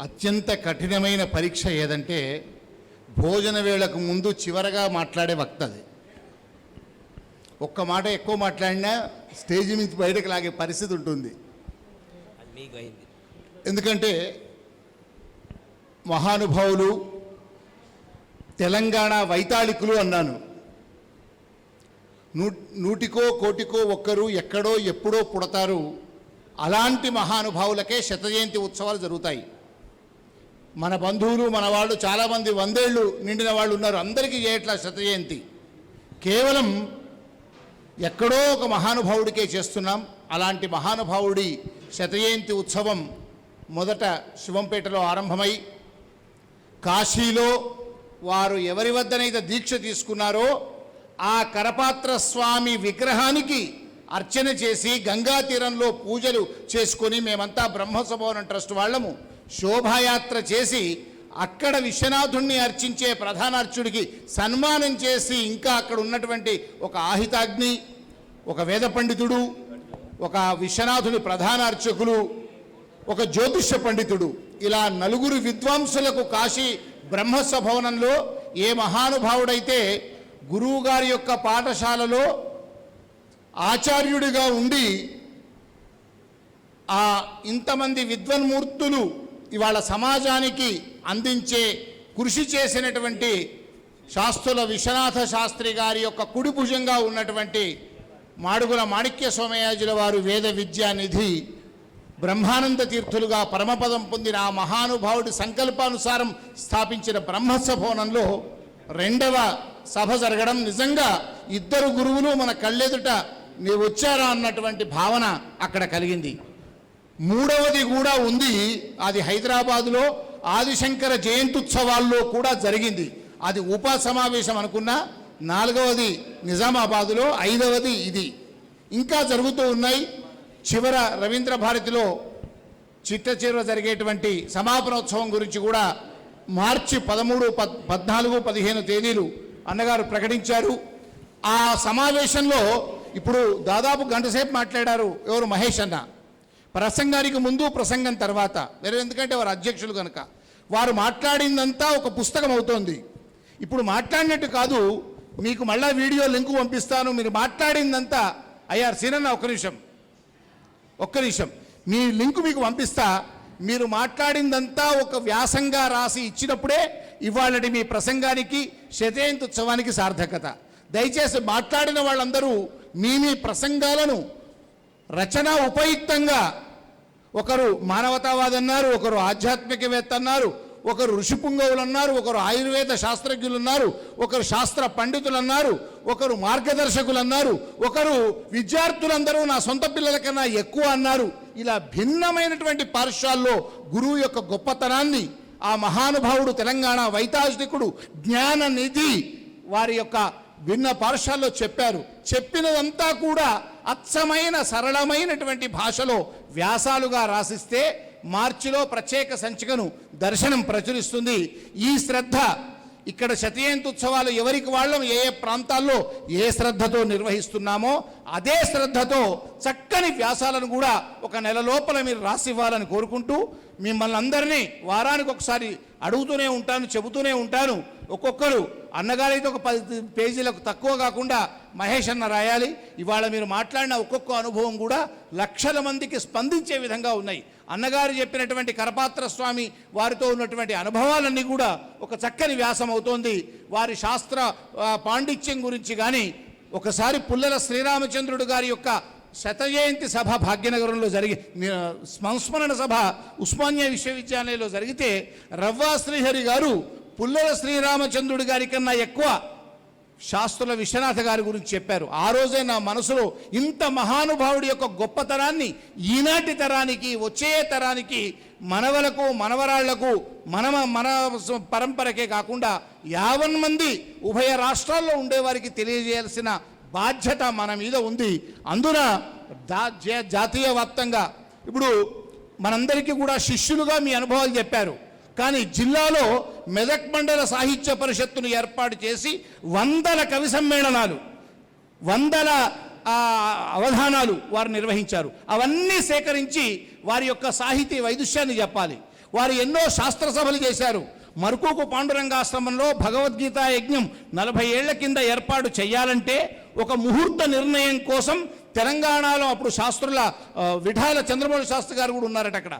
అత్యంత కఠినమైన పరీక్ష ఏదంటే భోజన వేళకు ముందు చివరగా మాట్లాడే వక్త అది. ఒక్క మాట ఎక్కువ మాట్లాడినా స్టేజ్ నుంచి బయటకు లాగే పరిస్థితి ఉంటుంది. ఎందుకంటే మహానుభావులు తెలంగాణ వైతాళికులు అన్నాను. నూ నూటికో కోటికో ఒక్కరు ఎక్కడో ఎప్పుడో పుడతారు. అలాంటి మహానుభావులకే శత జయంతి ఉత్సవాలు జరుగుతాయి. మన బంధువులు మన వాళ్ళు చాలామంది వందేళ్ళు నిండిన వాళ్ళు ఉన్నారు. అందరికీ చేయట్లా శత జయంతి? కేవలం ఎక్కడో ఒక మహానుభావుడికే చేస్తున్నాం. అలాంటి మహానుభావుడి శతజయంతి ఉత్సవం మొదట శివంపేటలో ఆరంభమై కాశీలో వారు ఎవరి వద్దనైతే దీక్ష తీసుకున్నారో ఆ కరపాత్ర స్వామి విగ్రహానికి అర్చన చేసి గంగా తీరంలో పూజలు చేసుకొని మేమంతా బ్రహ్మసభవనం ట్రస్ట్ వాళ్ళము. శోభాయాత్ర చేసి అక్కడ విశ్వనాథుణ్ణి అర్చించే ప్రధాన అర్చుడికి సన్మానం చేసి ఇంకా అక్కడ ఉన్నటువంటి ఒక ఆహితాగ్ని ఒక వేద పండితుడు ఒక విశ్వనాథుని ప్రధాన అర్చకులు ఒక జ్యోతిష పండితుడు. ఇలా నలుగురు విద్వాంసులకు కాశీ బ్రహ్మసభవనంలో ఏ మహానుభావుడైతే గురువుగారి యొక్క పాఠశాలలో ఆచార్యుడిగా ఉండి ఆ ఇంతమంది విద్వన్మూర్తులు ఇవాళ సమాజానికి అందించే కృషి చేసినటువంటి శాస్త్రుల విశ్వనాథ శాస్త్రి గారి యొక్క కుడి భుజంగా ఉన్నటువంటి మాడుగుల మాణిక్య సోమయాజుల వారు వేద విద్యా నిధి బ్రహ్మానంద తీర్థులుగా పరమపదం పొందిన ఆ మహానుభావుడి సంకల్పానుసారం స్థాపించిన బ్రహ్మస భవనంలో రెండవ సభ జరగడం నిజంగా ఇద్దరు గురువులు మన కళ్ళెదుట మీరు వచ్చారా? అన్నటువంటి భావన అక్కడ కలిగింది. మూడవది కూడా ఉంది. అది హైదరాబాదులో ఆదిశంకర జయంతుత్సవాల్లో కూడా జరిగింది. అది ఉప సమావేశం అనుకున్నా నాలుగవది నిజామాబాదులో ఐదవది ఇది. ఇంకా జరుగుతూ ఉన్నాయి. చివర రవీంద్ర భారతిలో చిట్ట చివర జరిగేటువంటి సమాపనోత్సవం గురించి కూడా మార్చి పదమూడు పద్ పద్నాలుగు పదిహేను తేదీలు అన్నగారు ప్రకటించారు. ఆ సమావేశంలో ఇప్పుడు దాదాపు గంట సేపు మాట్లాడారు ఎవరు మహేష్ అన్న. ప్రసంగానికి ముందు ప్రసంగం తర్వాత. వేరే ఎందుకంటే వారు అధ్యక్షులు కనుక వారు మాట్లాడిందంతా ఒక పుస్తకం అవుతోంది. ఇప్పుడు మాట్లాడినట్టు కాదు మీకు మళ్ళా వీడియో లింకు పంపిస్తాను. మీరు మాట్లాడిందంతా అయ్యారు సీనన్న ఒక్క నిమిషం. ఒక్క నిమిషం. మీ లింకు మీకు పంపిస్తా. మీరు మాట్లాడిందంతా ఒక వ్యాసంగా రాసి ఇచ్చినప్పుడే ఇవాళటి మీ ప్రసంగానికి శతయంతి ఉత్సవానికి సార్థకత. దయచేసి మాట్లాడిన వాళ్ళందరూ మీ మీ ప్రసంగాలను రచన ఉపయుక్తంగా ఒకరు మానవతావాది అన్నారు ఒకరు ఆధ్యాత్మికవేత్త అన్నారు ఒకరు ఋషిపుంగవులు అన్నారు ఒకరు ఆయుర్వేద శాస్త్రజ్ఞులు అన్నారు ఒకరు శాస్త్ర పండితులు అన్నారు ఒకరు మార్గదర్శకులు అన్నారు ఒకరు విద్యార్థులందరూ నా సొంత పిల్లల కన్నా ఎక్కువ అన్నారు. ఇలా భిన్నమైనటువంటి పార్శ్వాల్లో గురువు యొక్క గొప్పతనాన్ని ఆ మహానుభావుడు తెలంగాణ వైతాళికుడు జ్ఞాన నిధి వారి యొక్క భిన్న పార్శ్వాల్లో చెప్పారు. చెప్పినదంతా కూడా అచ్చమైన సరళమైనటువంటి భాషలో వ్యాసాలుగా రాసిస్తే మార్చిలో ప్రత్యేక సంచికను దర్శనం ప్రచురిస్తుంది. ఈ శ్రద్ధ ఇక్కడ శతజయంతి ఉత్సవాలు ఎవరికి వాళ్ళం ఏ ఏ ప్రాంతాల్లో ఏ శ్రద్ధతో నిర్వహిస్తున్నామో అదే శ్రద్ధతో చక్కని వ్యాసాలను కూడా ఒక నెల లోపల మీరు రాసివ్వాలని కోరుకుంటూ మిమ్మల్ని అందరినీ వారానికి ఒకసారి అడుగుతూనే ఉంటాను చెబుతూనే ఉంటాను. ఒక్కొక్కరు అన్నగారైతే ఒక పది పేజీలకు తక్కువ కాకుండా మహేష్ అన్న రాయాలి. ఇవాళ మీరు మాట్లాడిన ఒక్కొక్క అనుభవం కూడా లక్షల మందికి స్పందించే విధంగా ఉన్నాయి. అన్నగారు చెప్పినటువంటి కరపాత్ర స్వామి వారితో ఉన్నటువంటి అనుభవాలన్నీ కూడా ఒక చక్కని వ్యాసం అవుతోంది. వారి శాస్త్ర పాండిత్యం గురించి కానీ ఒకసారి పుల్లల శ్రీరామచంద్రుడు గారి యొక్క శతజయంతి సభ భాగ్యనగరంలో జరిగి సంస్మరణ సభ ఉస్మానియా విశ్వవిద్యాలయంలో జరిగితే రవ్వా శ్రీహరి గారు పుల్లల శ్రీరామచంద్రుడి గారి కన్నా ఎక్కువ శాస్త్రుల విశ్వనాథ గారి గురించి చెప్పారు. ఆ రోజే నా మనసులో ఇంత మహానుభావుడి యొక్క గొప్పతనాన్ని ఈనాటి తరానికి వచ్చే తరానికి మనవలకు మనవరాళ్ళకు మన మన పరంపరకే కాకుండా యావన్ మంది ఉభయ రాష్ట్రాల్లో ఉండేవారికి తెలియజేయాల్సిన బాధ్యత మన మీద ఉంది. అందున జాతీయ వ్యాప్తంగా ఇప్పుడు మనందరికీ కూడా శిష్యులుగా మీ అనుభవాలు చెప్పారు. కానీ జిల్లాలో మెదక్ మండల సాహిత్య పరిషత్తును ఏర్పాటు చేసి వందల కవి సమ్మేళనాలు వందల అవధానాలు వారు నిర్వహించారు. అవన్నీ సేకరించి వారి యొక్క సాహితీ వైదుష్యాన్ని చెప్పాలి. వారు ఎన్నో శాస్త్ర సభలు చేశారు. మరుకుకు పాండురంగాశ్రమంలో భగవద్గీత యజ్ఞం నలభై ఏళ్ళ కింద ఏర్పాటు చేయాలంటే ఒక ముహూర్త నిర్ణయం కోసం తెలంగాణలో అప్పుడు శాస్త్రుల విఠాల చంద్రమౌళి శాస్త్రి గారు కూడా ఉన్నారట అక్కడ.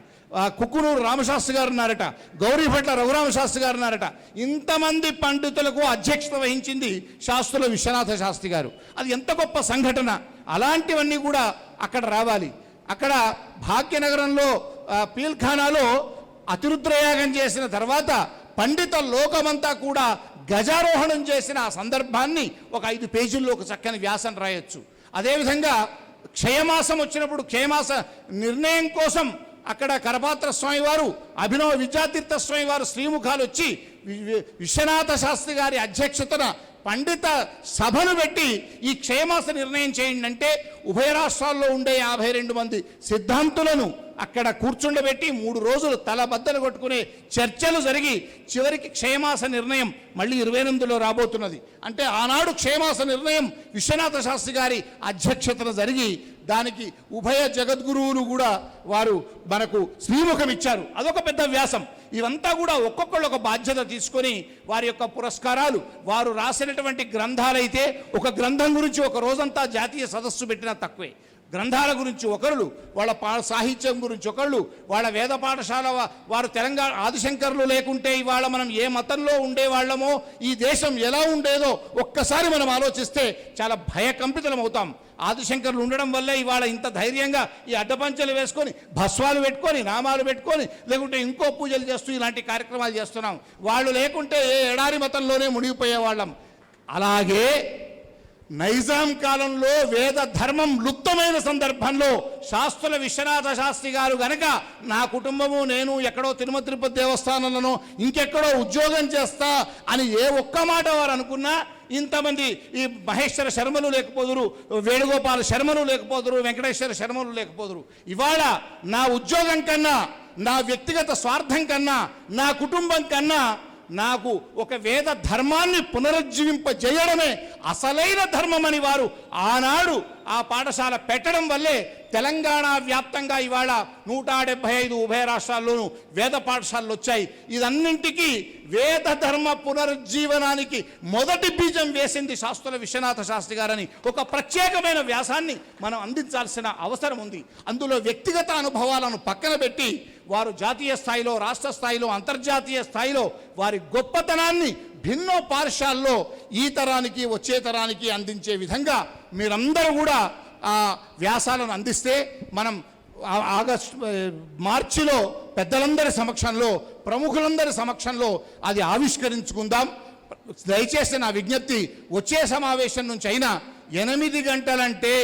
కుక్కునూరు రామశాస్త్రి గారు ఉన్నారట. గౌరీభట్ల రఘురామ శాస్త్రి గారు ఉన్నారట. ఇంతమంది పండితులకు అధ్యక్షత వహించింది శాస్త్రుల విశ్వనాథ శాస్త్రి గారు. అది ఎంత గొప్ప సంఘటన. అలాంటివన్నీ కూడా అక్కడ రావాలి. అక్కడ భాగ్యనగరంలో పీల్ఖానాలో అతిరుద్రయాగం చేసిన తర్వాత పండిత లోకమంతా కూడా గజారోహణం చేసిన ఆ సందర్భాన్ని ఒక ఐదు పేజీల్లో ఒక చక్కని వ్యాసం రాయొచ్చు. అదేవిధంగా క్షయమాసం వచ్చినప్పుడు క్షయమాస నిర్ణయం కోసం అక్కడ కరపాత్ర స్వామి వారు అభినవ విద్యాతీర్థ స్వామి వారు శ్రీముఖాలు వచ్చి వి- విశ్వనాథ శాస్త్రి గారి అధ్యక్షతన పండిత సభను పెట్టి ఈ క్షయమాస నిర్ణయం చేయండి అంటే ఉభయ రాష్ట్రాల్లో ఉండే యాభై రెండు మంది సిద్ధాంతులను అక్కడ కూర్చుండబెట్టి మూడు రోజులు తల బద్దలు కొట్టుకునే చర్చలు జరిగి చివరికి క్షేమాస నిర్ణయం మళ్ళీ ఇరవై ఎనిమిదిలో రాబోతున్నది. అంటే ఆనాడు క్షేమాస నిర్ణయం విశ్వనాథ శాస్త్రి గారి అధ్యక్షతన జరిగి దానికి ఉభయ జగద్గురువులు కూడా వారు మనకు శ్రీముఖం ఇచ్చారు. అదొక పెద్ద వ్యాసం. ఇవంతా కూడా ఒక్కొక్కళ్ళు ఒక బాధ్యత తీసుకొని వారి యొక్క పురస్కారాలు వారు రాసినటువంటి గ్రంథాలైతే ఒక గ్రంథం గురించి ఒక రోజంతా జాతీయ సదస్సు పెట్టినా తక్కువే. గ్రంథాల గురించి ఒకళ్ళు వాళ్ళ పా సాహిత్యం గురించి ఒకళ్ళు వాళ్ళ వేద పాఠశాల వారు తెలంగాణ ఆదిశంకర్లు లేకుంటే ఇవాళ మనం ఏ మతంలో ఉండేవాళ్ళమో ఈ దేశం ఎలా ఉండేదో ఒక్కసారి మనం ఆలోచిస్తే చాలా భయకంపితలం అవుతాం ఆదిశంకర్లు ఉండడం వల్లే ఇవాళ ఇంత ధైర్యంగా ఈ అడ్డపంచలు వేసుకొని భస్వాలు పెట్టుకొని నామాలు పెట్టుకొని లేకుంటే ఇంకో పూజలు చేస్తూ ఇలాంటి కార్యక్రమాలు చేస్తున్నాం. వాళ్ళు లేకుంటే ఏ ఎడారి మతంలోనే మునిగిపోయేవాళ్ళం. అలాగే నైజాం కాలంలో వేద ధర్మం లుప్తమైన సందర్భంలో శాస్త్రుల విశ్వనాథ శాస్త్రి గారు గనక నా కుటుంబము నేను ఎక్కడో తిరుమల తిరుపతి దేవస్థానంలోనో ఇంకెక్కడో ఉద్యోగం చేస్తా అని ఏ ఒక్క మాట వారు అనుకున్నా ఇంతమంది ఈ మహేశ్వర శర్మలు లేకపోదురు వేణుగోపాల శర్మలు లేకపోదురు వెంకటేశ్వర శర్మలు లేకపోదురు. ఇవాళ నా ఉద్యోగం కన్నా నా వ్యక్తిగత స్వార్థం కన్నా నా కుటుంబం కన్నా నాకు ఒక వేద ధర్మాన్ని పునరుజ్జీవింపజేయడమే అసలైన ధర్మమని వారు ఆనాడు ఆ పాఠశాల పెట్టడం వల్లే తెలంగాణ వ్యాప్తంగా ఇవాళ నూట డెబ్బై ఐదు ఉభయ రాష్ట్రాల్లోనూ వేద పాఠశాలలు వచ్చాయి. ఇదన్నింటికీ వేద ధర్మ పునరుజ్జీవనానికి మొదటి బీజం వేసింది శాస్త్రుల విశ్వనాథ శాస్త్రి గారని ఒక ప్రత్యేకమైన వ్యాసాన్ని మనం అందించాల్సిన అవసరం ఉంది. అందులో వ్యక్తిగత అనుభవాలను పక్కన పెట్టి వారు జాతీయ స్థాయిలో రాష్ట్ర స్థాయిలో అంతర్జాతీయ స్థాయిలో వారి గొప్పతనాన్ని భిన్నో పార్శాల్లో ఈ తరానికి వచ్చే తరానికి అందించే విధంగా మీరందరూ కూడా ఆ వ్యాసాలను అందిస్తే మనం ఆగస్ట్ ఆగస్టు మార్చిలో పెద్దలందరి సమక్షంలో ప్రముఖులందరి సమక్షంలో అది ఆవిష్కరించుకుందాం. దయచేసి నా విజ్ఞప్తి వచ్చే సమావేశం నుంచి అయినా ఎనిమిది గంటలంటే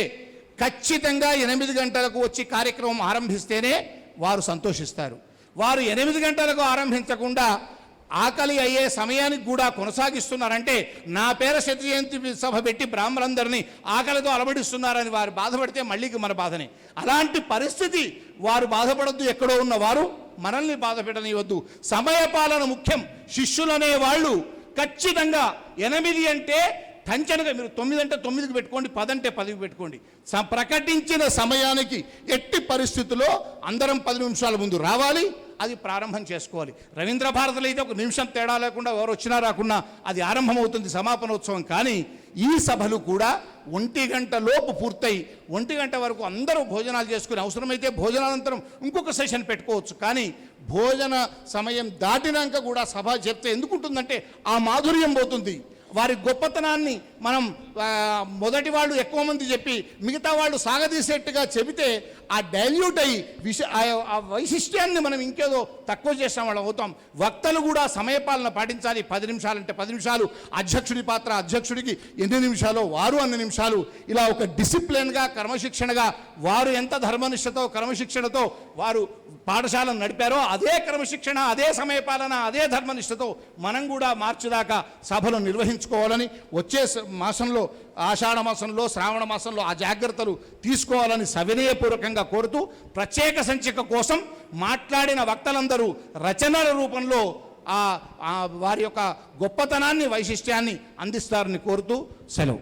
ఖచ్చితంగా ఎనిమిది గంటలకు వచ్చి కార్యక్రమం ఆరంభిస్తేనే వారు సంతోషిస్తారు. వారు ఎనిమిది గంటలకు ఆరంభించకుండా ఆకలి అయ్యే సమయానికి కూడా కొనసాగిస్తున్నారంటే నా పేర శత జయంతి సభ పెట్టి బ్రాహ్మణులందరినీ ఆకలితో అలబడిస్తున్నారని వారు బాధపడితే మళ్ళీ మన బాధనే. అలాంటి పరిస్థితి వారు బాధపడద్దు ఎక్కడో ఉన్న వారు మనల్ని బాధపెట్టనివద్దు సమయపాలన ముఖ్యం. శిష్యులనే వాళ్ళు ఖచ్చితంగా ఎనిమిది అంటే కంచెనగా మీరు తొమ్మిది అంటే తొమ్మిదికి పెట్టుకోండి పది అంటే పదికి పెట్టుకోండి. స- ప్రకటించిన సమయానికి ఎట్టి పరిస్థితుల్లో అందరం పది నిమిషాల ముందు రావాలి అది ప్రారంభం చేసుకోవాలి. రవీంద్ర భారతిలో అయితే ఒక నిమిషం తేడా లేకుండా ఎవరు వచ్చినా రాకుండా అది ఆరంభమవుతుంది సమాపనోత్సవం. కానీ ఈ సభలు కూడా ఒంటి గంట లోపు పూర్తయి ఒంటి గంట వరకు అందరూ భోజనాలు చేసుకుని అవసరమైతే భోజనానంతరం ఇంకొక సెషన్ పెట్టుకోవచ్చు. కానీ భోజన సమయం దాటినాక కూడా సభ చెప్తే ఎందుకుంటుందంటే ఆ మాధుర్యం పోతుంది. వారి గొప్పతనాన్ని మనం మొదటి వాళ్ళు ఎక్కువ మంది చెప్పి మిగతా వాళ్ళు సాగదీసేట్టుగా చెబితే ఆ డైల్యూట్ అయ్యి విష ఆ- వైశిష్ట్యాన్ని మనం ఇంకేదో తక్కువ చేసిన వాళ్ళం అవుతాం. వక్తలు కూడా సమయపాలన పాటించాలి. పది నిమిషాలంటే పది నిమిషాలు. అధ్యక్షుడి పాత్ర అధ్యక్షుడికి ఎన్ని నిమిషాలు? వారు అన్ని నిమిషాలు. ఇలా ఒక డిసిప్లిన్గా క్రమశిక్షణగా వారు ఎంత ధర్మనిష్టతో క్రమశిక్షణతో వారు పాఠశాలను నడిపారో అదే క్రమశిక్షణ అదే సమయపాలన అదే ధర్మనిష్టతో మనం కూడా మార్చిదాకా సభలు నిర్వహించుకోవాలని వచ్చే స- మాసంలో ఆషాఢ మాసంలో శ్రావణ మాసంలో ఆ జాగ్రత్తలు తీసుకోవాలని సవినయపూర్వకంగా కోరుతూ ప్రత్యేక సంచిక కోసం మాట్లాడిన వక్తలందరూ రచనల రూపంలో ఆ ఆ వారి యొక్క గొప్పతనాన్ని వైశిష్ట్యాన్ని అందిస్తారని కోరుతూ సెలవు.